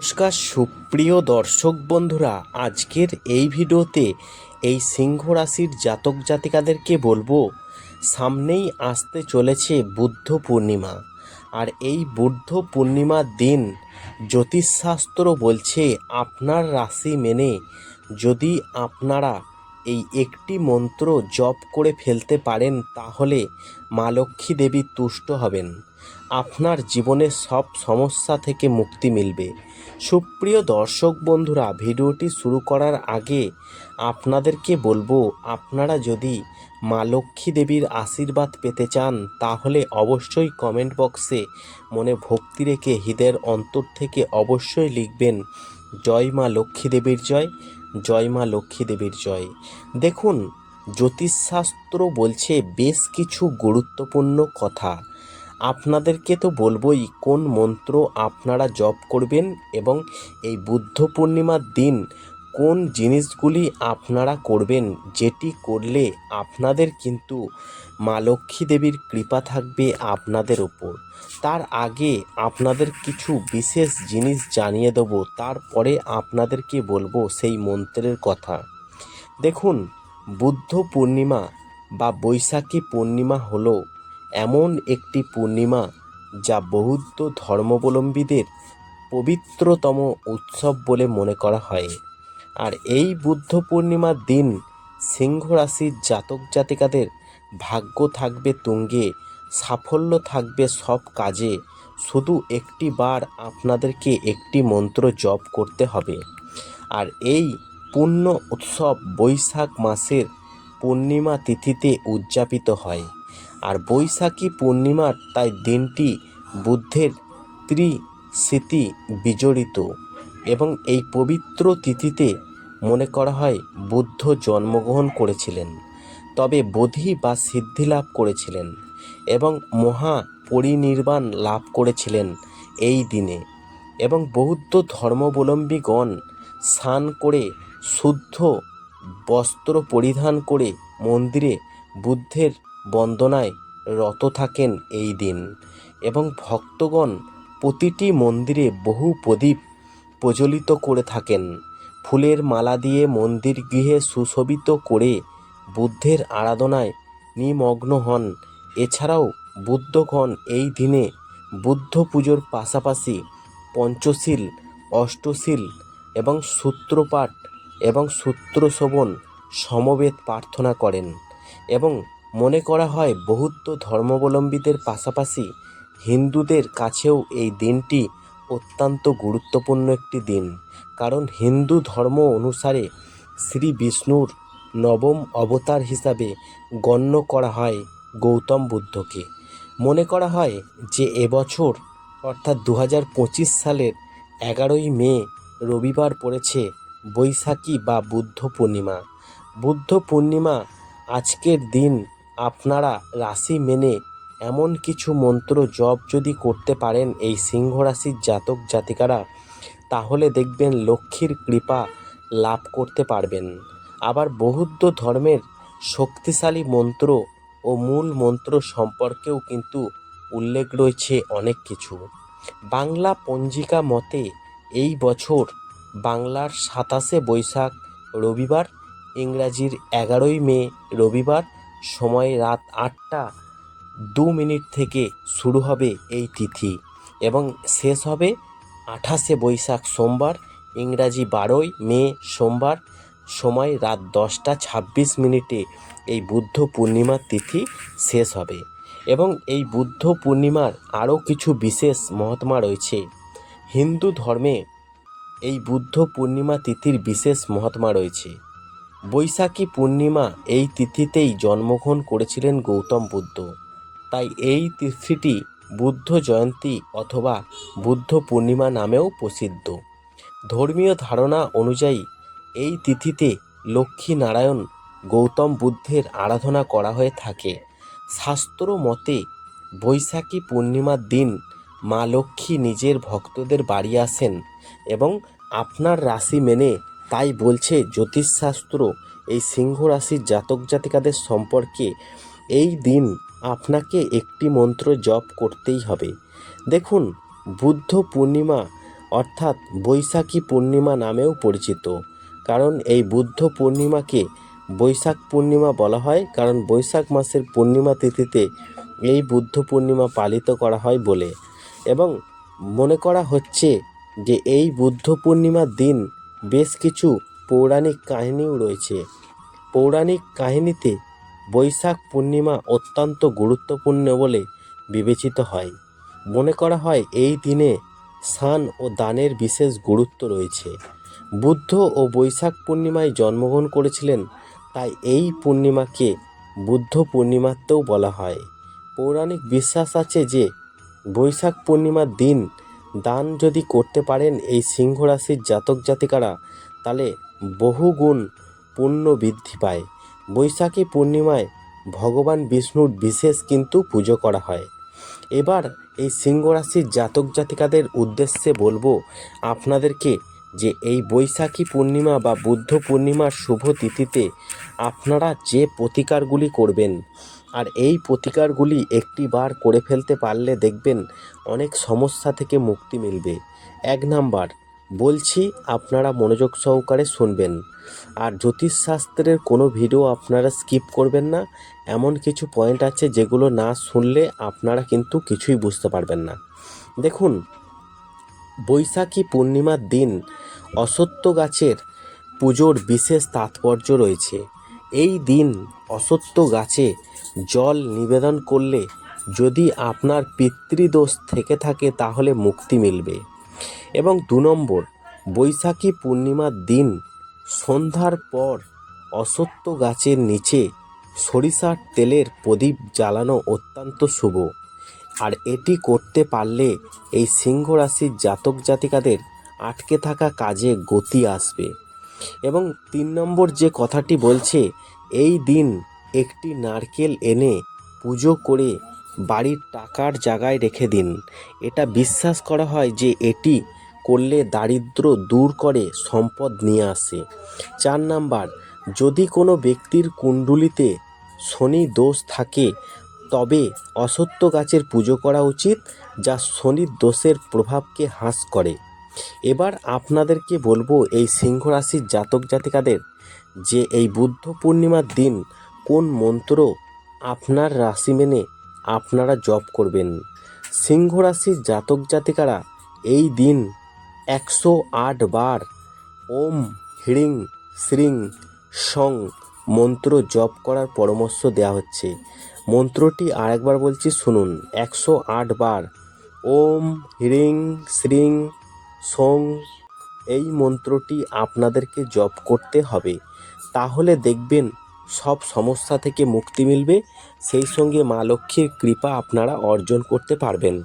নমস্কার, সুপ্রিয় দর্শক বন্ধুরা, আজকের এই ভিডিওতে এই সিংহ রাশির জাতক জাতিকাদেরকে বলব, সামনেই আসতে চলেছে বুদ্ধ পূর্ণিমা। আর এই বুদ্ধ পূর্ণিমার দিন জ্যোতিষশাস্ত্র বলছে, আপনার রাশি মেনে যদি আপনারা এই একটি মন্ত্র জপ করে ফেলতে পারেন, তাহলে মা লক্ষ্মী দেবী তুষ্ট হবেন। আপনার জীবনের সব সমস্যা থেকে মুক্তি মিলবে। সুপ্রিয় দর্শক বন্ধুরা, ভিডিওটি শুরু করার আগে আপনাদেরকে বলব, আপনারা যদি মা লক্ষ্মী দেবীর আশীর্বাদ পেতে চান, তাহলে অবশ্যই কমেন্ট বক্সে মনে ভক্তি রেখে হৃদয়ের অন্তর থেকে অবশ্যই লিখবেন, জয় মা লক্ষ্মী দেবীর জয় জয় মা লক্ষ্মী দেবীর জয়। দেখুন, জ্যোতিষশাস্ত্র বলছে বেশ কিছু গুরুত্বপূর্ণ কথা। আপনাদেরকে তো বলবোই কোন মন্ত্র আপনারা জপ করবেন এবং এই বুদ্ধ পূর্ণিমার দিন কোন জিনিসগুলি আপনারা করবেন, যেটি করলে আপনাদের কিন্তু মা লক্ষ্মী দেবীর কৃপা থাকবে আপনাদের ওপর তার আগে আপনাদের কিছু বিশেষ জিনিস জানিয়ে দেবো, তারপরে আপনাদেরকে বলব সেই মন্ত্রের কথা। দেখুন, বুদ্ধ পূর্ণিমা বা বৈশাখী পূর্ণিমা হলো এমন একটি পূর্ণিমা যা বৌদ্ধ ধর্মাবলম্বীদের পবিত্রতম উৎসব বলে মনে করা হয়। আর এই বুদ্ধ পূর্ণিমার দিন সিংহ রাশির জাতক জাতিকাদের ভাগ্য থাকবে তুঙ্গে, সাফল্য থাকবে সব কাজে। শুধু একটি বার আপনাদেরকে একটি মন্ত্র জপ করতে হবে। আর এই পূর্ণ উৎসব বৈশাখ মাসের পূর্ণিমা তিথিতে উদযাপিত হয়। আর বৈশাখী পূর্ণিমার তাই দিনটি বুদ্ধের ত্রিস্মৃতি বিজড়িত এবং এই পবিত্র তিথিতে মনে করা হয় বুদ্ধ জন্মগ্রহণ করেছিলেন, তবে বোধি বা সিদ্ধি লাভ করেছিলেন এবং মহা পরিনির্বাণ লাভ করেছিলেন এই দিনে এবং বৌদ্ধ ধর্মাবলম্বীগণ স্নান করে শুদ্ধ বস্ত্র পরিধান করে মন্দিরে বুদ্ধের বন্দনায় রত থাকেন এই দিন এবং ভক্তগণ প্রতিটি মন্দিরে বহু প্রদীপ প্রজ্বলিত করে থাকেন। ফুলের মালা দিয়ে মন্দির গৃহে সুশোভিত করে বুদ্ধের আরাধনায় নিমগ্ন হন। এছাড়াও বুদ্ধগণ এই দিনে বুদ্ধ পুজোর পাশাপাশি পঞ্চশীল, অষ্টশীল এবং সূত্রপাঠ এবং সূত্রশোভন সমবেত প্রার্থনা করেন এবং মনে করা হয় বৌদ্ধ ধর্মাবলম্বীদের পাশাপাশি হিন্দুদের কাছেও এই দিনটি অত্যন্ত গুরুত্বপূর্ণ একটি দিন। কারণ হিন্দু ধর্ম অনুসারে শ্রী বিষ্ণুর নবম অবতার হিসাবে গণ্য করা হয় গৌতম বুদ্ধকে। মনে করা হয় যে এবছর অর্থাৎ দু হাজার পঁচিশ সালের এগারোই মে, রবিবার পড়েছে বৈশাখী বা বুদ্ধ পূর্ণিমা। বুদ্ধ পূর্ণিমা আজকের দিন আপনারা রাশি মেনে এমন কিছু মন্ত্র জপ যদি করতে পারেন এই সিংহ রাশির জাতক জাতিকারা, তাহলে দেখবেন লক্ষ্মীর কৃপা লাভ করতে পারবেন। আবার বৌদ্ধ ধর্মের শক্তিশালী মন্ত্র ও মূল মন্ত্র সম্পর্কেও কিন্তু উল্লেখ রয়েছে অনেক কিছু। বাংলা পঞ্জিকা মতে এই বছর বাংলার সাতাশে বৈশাখ রবিবার, ইংরাজির এগারোই মে রবিবার সময় রাত আটটা, দু মিনিট থেকে শুরু হবে এই তিথি এবং শেষ হবে আঠাশে বৈশাখ সোমবার, ইংরাজি বারোই মে সোমবার, সময় রাত দশটা ছাব্বিশ মিনিটে এই বুদ্ধ পূর্ণিমার তিথি শেষ হবে এবং এই বুদ্ধ পূর্ণিমার আরও কিছু বিশেষ মহাত্মা রয়েছে। হিন্দু ধর্মে এই বুদ্ধ পূর্ণিমা তিথির বিশেষ মহাত্মা রয়েছে। বৈশাখী পূর্ণিমা এই তিথিতেই জন্মগ্রহণ করেছিলেন গৌতম বুদ্ধ। তাই এই তিথিটি বুদ্ধ জয়ন্তী অথবা বুদ্ধ পূর্ণিমা নামেও প্রসিদ্ধ। ধর্মীয় ধারণা অনুযায়ী এই তিথিতে লক্ষ্মী নারায়ণ গৌতম বুদ্ধের আরাধনা করা হয়ে থাকে। শাস্ত্র মতে বৈশাখী পূর্ণিমার দিন মা লক্ষ্মী নিজের ভক্তদের বাড়ি আসেন এবং আপনার রাশি মেনে তাই বলছে জ্যোতিষশাস্ত্র এই সিংহ রাশির জাতক জাতিকাদের সম্পর্কে, এই দিন আপনাকে একটি মন্ত্র জপ করতেই হবে। দেখুন, বুদ্ধ পূর্ণিমা অর্থাৎ বৈশাখী পূর্ণিমা নামেও পরিচিত। কারণ এই বুদ্ধ পূর্ণিমাকে বৈশাখ পূর্ণিমা বলা হয়, কারণ বৈশাখ মাসের পূর্ণিমা তিথিতে এই বুদ্ধ পূর্ণিমা পালিত করা হয় বলে। এবং মনে করা হচ্ছে যে এই বুদ্ধ পূর্ণিমার দিন বেশ কিছু পৌরাণিক কাহিনীও রয়েছে। পৌরাণিক কাহিনীতে বৈশাখ পূর্ণিমা অত্যন্ত গুরুত্বপূর্ণ বলে বিবেচিত হয়। মনে করা হয় এই দিনে স্নান ও দানের বিশেষ গুরুত্ব রয়েছে। বুদ্ধ ও বৈশাখ পূর্ণিমায় জন্মগ্রহণ করেছিলেন, তাই এই পূর্ণিমাকে বুদ্ধ পূর্ণিমাতেও বলা হয়। পৌরাণিক বিশ্বাস আছে যে বৈশাখ পূর্ণিমার দিন দান যদি করতে পারেন এই সিংহ রাশির জাতক জাতিকারা, তাহলে বহুগুণ পুণ্য বৃদ্ধি পায়। বৈশাখী পূর্ণিমায় ভগবান বিষ্ণুর বিশেষ কিন্তু পুজো করা হয়। এবার এই সিংহ রাশির জাতক জাতিকাদের উদ্দেশ্যে বলব আপনাদেরকে যে এই বৈশাখী পূর্ণিমা বা বুদ্ধ পূর্ণিমার শুভ তিথিতে আপনারা যে প্রতিকারগুলি করবেন আর এই প্রতিকারগুলি একটি বার করে ফেলতে পারলে দেখবেন অনেক সমস্যা থেকে মুক্তি মিলবে। এক নাম্বার, বলছি আপনারা মনোযোগ সহকারে শুনবেন। আর জ্যোতিষশাস্ত্রের কোনো ভিডিও আপনারা স্কিপ করবেন না, এমন কিছু পয়েন্ট আছে যেগুলো না শুনলে আপনারা কিন্তু কিছুই বুঝতে পারবেন না। দেখুন, বৈশাখী পূর্ণিমার দিন অসত্য গাছের পুজোর বিশেষ তাৎপর্য রয়েছে। এই দিন অসত্য গাছে জল নিবেদন করলে যদি আপনার পিতৃদোষ থেকে থাকে তাহলে মুক্তি মিলবে। এবং দু নম্বর, বৈশাখী পূর্ণিমার দিন সন্ধ্যার পর অসত্য গাছের নিচে সরিষার তেলের প্রদীপ জ্বালানো অত্যন্ত শুভ। আর এটি করতে পারলে এই সিংহ রাশির জাতক জাতিকাদের আটকে থাকা কাজে গতি আসবে। এবং তিন নম্বর যে কথাটি বলছে, এই দিন একটি নারকেল এনে পুজো করে বাড়ির টাকার জায়গায় রেখে দিন। এটা বিশ্বাস করা হয় যে এটি করলে দারিদ্র দূর করে সম্পদ নিয়ে আসে। চার নাম্বার, যদি কোনো ব্যক্তির কুণ্ডুলিতে শনি দোষ থাকে, তবে অসত্য গাছের পুজো করা উচিত, যা শনির দোষের প্রভাবকে হ্রাস করে। এবার আপনাদেরকে বলব এই সিংহ রাশির জাতক জাতিকাদের যে এই বুদ্ধ পূর্ণিমার দিন কোন মন্ত্র আপনার রাশি মেনে আপনারা জপ করবেন। সিংহ রাশির জাতক জাতিকারা এই দিন একশো আট বার ওম হ্রিং শ্রিং সং মন্ত্র জপ করার পরামর্শ দেওয়া হচ্ছে। মন্ত্রটি আরেকবার বলছি শুনুন, একশো আট বার ওম হ্রিং শ্রিং সং এই মন্ত্রটি আপনাদেরকে জপ করতে হবে। তাহলে দেখবেন সব সমস্যা থেকে মুক্তি মিলবে। সেই সঙ্গে মা লক্ষ্মীর কৃপা আপনারা অর্জন করতে পারবেন।